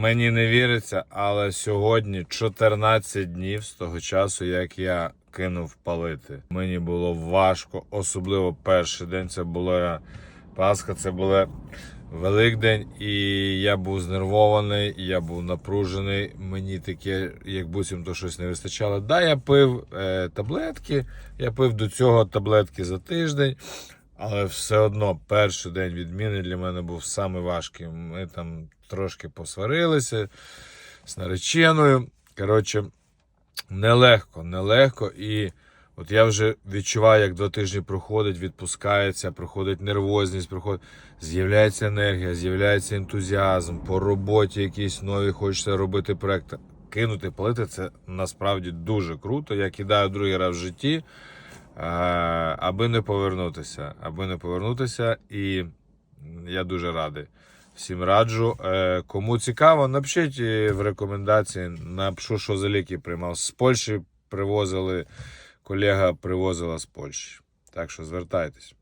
Мені не віриться, але сьогодні 14 днів з того часу, як я кинув палити. Мені було важко, особливо перший день. Це була Пасха, це була Великдень, і я був знервований, я був напружений. Мені таке, як буцім то щось не вистачало. Да, я пив е, таблетки, я пив до цього таблетки за тиждень. Але все одно перший день відміни для мене був самий важкий. Ми там трошки посварилися з нареченою. Коротше, нелегко, нелегко. І от я вже відчуваю, як два тижні проходить, відпускається, проходить нервозність, проходить, з'являється енергія, з'являється ентузіазм, по роботі якісь нові хочеться робити проекти. Кинути, палити це насправді дуже круто. Я кидаю другий раз в житті. Аби не повернутися. Аби не повернутися, і я дуже радий. Всім раджу. Е, Кому цікаво, напишіть е, в рекомендації. Напишу, що за ліки приймав. З Польщі привозили, колега привозила з Польщі. Так що звертайтесь.